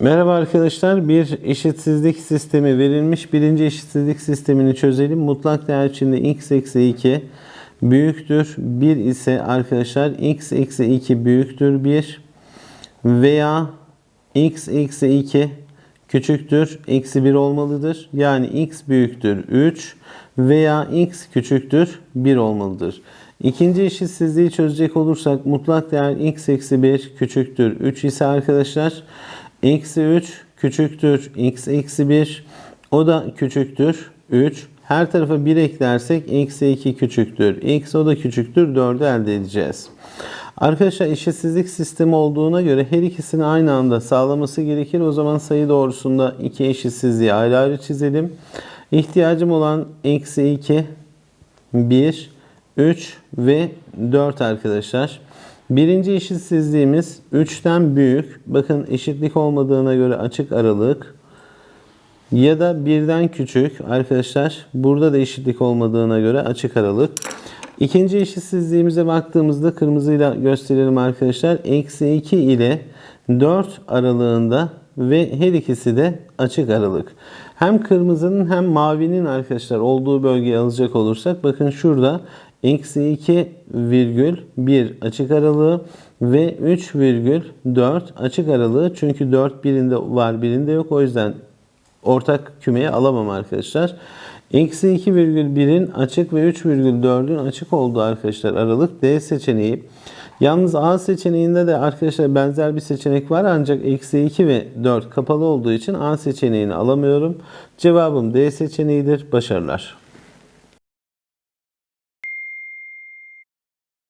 Merhaba arkadaşlar. Bir eşitsizlik sistemi verilmiş. Birinci eşitsizlik sistemini çözelim. Mutlak değer içinde x eksi 2 büyüktür 1 ise arkadaşlar x eksi 2 büyüktür 1 veya x eksi 2 küçüktür eksi 1 olmalıdır. Yani x büyüktür 3 veya x küçüktür 1 olmalıdır. İkinci eşitsizliği çözecek olursak mutlak değer x eksi 1 küçüktür 3 ise arkadaşlar eksi 3 küçüktür x eksi 1 o da küçüktür 3 her tarafa 1 eklersek eksi 2 küçüktür x o da küçüktür 4'ü elde edeceğiz. Arkadaşlar eşitsizlik sistemi olduğuna göre her ikisini aynı anda sağlaması gerekir. O zaman sayı doğrusunda iki eşitsizliği ayrı ayrı çizelim. İhtiyacım olan eksi 2, 1, 3 ve 4 arkadaşlar. Birinci eşitsizliğimiz 3'ten büyük. Bakın eşitlik olmadığına göre açık aralık. Ya da birden küçük arkadaşlar. Burada da eşitlik olmadığına göre açık aralık. İkinci eşitsizliğimize baktığımızda kırmızıyla gösterelim arkadaşlar. Eksi 2 ile 4 aralığında ve her ikisi de açık aralık. Hem kırmızının hem mavinin arkadaşlar olduğu bölgeyi alacak olursak bakın şurada eksi 2 virgül 1 açık aralığı ve 3 virgül 4 açık aralığı. Çünkü 4 birinde var birinde yok o yüzden ortak kümeye alamam arkadaşlar. Eksi 2,1'in açık ve 3,4'ün açık olduğu arkadaşlar aralık D seçeneği. Yalnız A seçeneğinde de arkadaşlar benzer bir seçenek var ancak eksi 2 ve 4 kapalı olduğu için A seçeneğini alamıyorum. Cevabım D seçeneğidir. Başarılar.